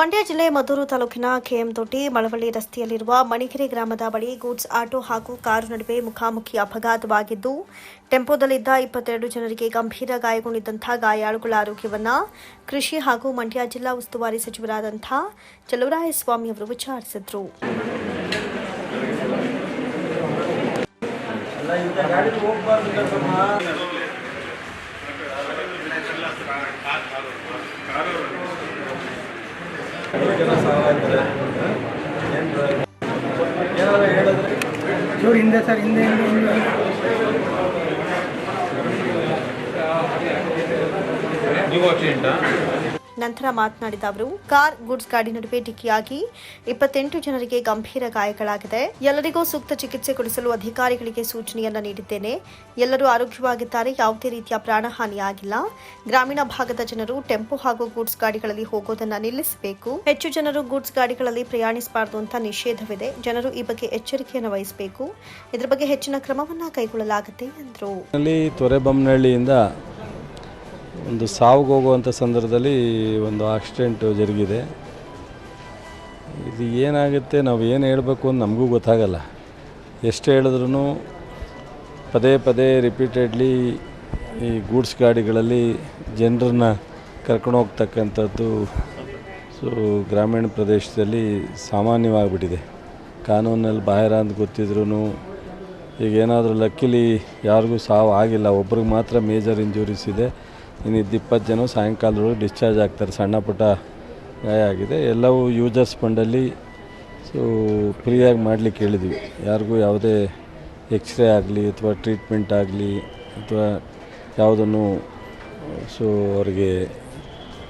ಮಂಡ್ಯ ಜಿಲ್ಲೆ ಮದ್ದೂರು ತಾಲೂಕಿನ ಕೆಎಂದೊಡ್ಡಿ ಮಳವಳ್ಳಿ ರಸ್ತೆಯಲ್ಲಿರುವ ಮಣಿಕೆರೆ ಗ್ರಾಮದ ಬಳಿ ಗೂಡ್ಸ್ ಆಟೋ ಹಾಗೂ ಕಾರು ನಡುವೆ ಮುಖಾಮುಖಿ ಅಪಘಾತವಾಗಿದ್ದು, ಟೆಂಪೋದಲ್ಲಿದ್ದ ಇಪ್ಪತ್ತೆರಡು ಜನರಿಗೆ ಗಂಭೀರ ಗಾಯಗೊಂಡಿದ್ದಂಥ ಗಾಯಾಳುಗಳ ಆರೋಗ್ಯವನ್ನು ಕೃಷಿ ಹಾಗೂ ಮಂಡ್ಯ ಜಿಲ್ಲಾ ಉಸ್ತುವಾರಿ ಸಚಿವರಾದಂಥ ಚಲುವರಾಯಸ್ವಾಮಿ ಅವರು ವಿಚಾರಿಸಿದರು. ಚೂರು ಹಿಂದೆ ಸರ್ ಹಿಂದೆ ಹಿಂದೆ ನೀವು ಆಕ್ಸಿಡೆಂಟಾ ನಂತರ ಮಾತನಾಡಿದ ಅವರು, ಕಾರ್ ಗುಡ್ಸ್ ಗಾಡಿ ನಡುವೆ ಡಿಕ್ಕಿಯಾಗಿ ಇಪ್ಪತ್ತೆಂಟು ಜನರಿಗೆ ಗಂಭೀರ ಗಾಯಗಳಾಗಿದೆ. ಎಲ್ಲರಿಗೂ ಸೂಕ್ತ ಚಿಕಿತ್ಸೆ ಕೊಡಿಸಲು ಅಧಿಕಾರಿಗಳಿಗೆ ಸೂಚನೆಯನ್ನ ನೀಡಿದ್ದೇನೆ. ಎಲ್ಲರೂ ಆರೋಗ್ಯವಾಗಿದ್ದಾರೆ. ಯಾವುದೇ ರೀತಿಯ ಪ್ರಾಣಹಾನಿಯಾಗಿಲ್ಲ. ಗ್ರಾಮೀಣ ಭಾಗದ ಜನರು ಟೆಂಪೋ ಹಾಗೂ ಗೂಡ್ಸ್ ಗಾಡಿಗಳಲ್ಲಿ ಹೋಗೋದನ್ನ ನಿಲ್ಲಿಸಬೇಕು. ಹೆಚ್ಚು ಜನರು ಗೂಡ್ಸ್ ಗಾಡಿಗಳಲ್ಲಿ ಪ್ರಯಾಣಿಸಬಾರದು ಅಂತ ನಿಷೇಧವಿದೆ. ಜನರು ಈ ಬಗ್ಗೆ ಎಚ್ಚರಿಕೆಯನ್ನು ವಹಿಸಬೇಕು. ಇದರ ಬಗ್ಗೆ ಹೆಚ್ಚಿನ ಕ್ರಮವನ್ನ ಕೈಗೊಳ್ಳಲಾಗುತ್ತೆ ಎಂದರು. ಒಂದು ಸಾವು ಹೋಗುವಂಥ ಸಂದರ್ಭದಲ್ಲಿ ಒಂದು ಆಕ್ಸಿಡೆಂಟು ಜರುಗಿದೆ. ಇದು ಏನಾಗುತ್ತೆ, ನಾವು ಏನು ಹೇಳಬೇಕು ಅಂತ ನಮಗೂ ಗೊತ್ತಾಗಲ್ಲ. ಎಷ್ಟು ಹೇಳಿದ್ರೂ ಪದೇ ಪದೇ ರಿಪೀಟೆಡ್ಲಿ ಈ ಗೂಡ್ಸ್ ಗಾಡಿಗಳಲ್ಲಿ ಜನರನ್ನ ಕರ್ಕೊಂಡು ಹೋಗ್ತಕ್ಕಂಥದ್ದು ಸೊ ಗ್ರಾಮೀಣ ಪ್ರದೇಶದಲ್ಲಿ ಸಾಮಾನ್ಯವಾಗಿಬಿಟ್ಟಿದೆ. ಕಾನೂನಲ್ಲಿ ಬಾಹಿರ ಅಂತ ಗೊತ್ತಿದ್ರೂ ಈಗ ಏನಾದರೂ ಲಕ್ಕಿಲಿ ಯಾರಿಗೂ ಸಾವು ಆಗಿಲ್ಲ, ಒಬ್ರಿಗೆ ಮಾತ್ರ ಮೇಜರ್ ಇಂಜುರೀಸ್ ಇದೆ. ಇನ್ನಿದ್ದು ಇಪ್ಪತ್ತು ಜನ ಸಾಯಂಕಾಲದೊಳಗೆ ಡಿಸ್ಚಾರ್ಜ್ ಆಗ್ತಾರೆ. ಸಣ್ಣ ಪುಟ್ಟ ಗಾಯ ಆಗಿದೆ. ಎಲ್ಲವೂ ಯೂಸರ್ಸ್ ಫಂಡಲ್ಲಿ ಸೊ ಫ್ರೀಯಾಗಿ ಮಾಡಲಿಕ್ಕೆ ಹೇಳಿದ್ವಿ. ಯಾರಿಗೂ ಯಾವುದೇ ಎಕ್ಸ್ರೇ ಆಗಲಿ ಅಥವಾ ಟ್ರೀಟ್ಮೆಂಟ್ ಆಗಲಿ ಅಥವಾ ಯಾವುದನ್ನು ಸೊ ಅವರಿಗೆ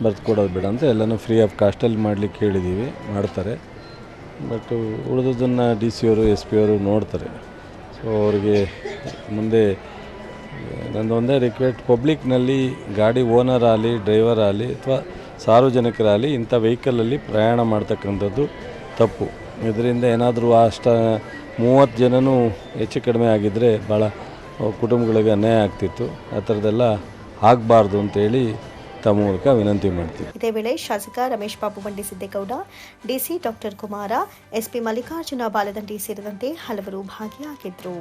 ಬರೆದು ಕೊಡೋದು ಬೇಡ ಅಂತ ಎಲ್ಲನೂ ಫ್ರೀ ಆಫ್ ಕಾಸ್ಟಲ್ಲಿ ಮಾಡಲಿಕ್ಕೆ ಹೇಳಿದ್ದೀವಿ. ಮಾಡ್ತಾರೆ. ಬಟ್ ಉಳಿದದನ್ನು ಡಿ ಸಿ ಅವರು ಎಸ್ ಪಿ ಅವರು ನೋಡ್ತಾರೆ. ಸೊ ಅವ್ರಿಗೆ ಮುಂದೆ ನಂದು ಒಂದೇ ರಿಕ್ವೆಸ್ಟ್ ಪಬ್ಲಿಕ್ನಲ್ಲಿ ಗಾಡಿ ಓನರ್ ಆಗಲಿ ಡ್ರೈವರ್ ಆಗಲಿ ಅಥವಾ ಸಾರ್ವಜನಿಕರಾಗಲಿ ಇಂಥ ವೆಹಿಕಲಲ್ಲಿ ಪ್ರಯಾಣ ಮಾಡ್ತಕ್ಕಂಥದ್ದು ತಪ್ಪು. ಇದರಿಂದ ಏನಾದರೂ ಅಷ್ಟ ಮೂವತ್ತು ಜನನೂ ಹೆಚ್ಚು ಕಡಿಮೆ ಆಗಿದ್ದರೆ ಭಾಳ ಕುಟುಂಬಗಳಿಗೆ ಅನ್ಯಾಯ ಆಗ್ತಿತ್ತು. ಆ ಥರದ್ದೆಲ್ಲ ಆಗಬಾರ್ದು ಅಂತೇಳಿ ತಮ್ಮ ಮೂಲಕ ವಿನಂತಿ ಮಾಡ್ತೀವಿ. ಇದೇ ವೇಳೆ ಶಾಸಕ Ramesh Babu Bandi Siddegowda DC doctor Kumara, SP Mallikarjuna Baladandi ಸೇರಿದಂತೆ ಹಲವರು ಭಾಗಿಯಾಗಿದ್ದರು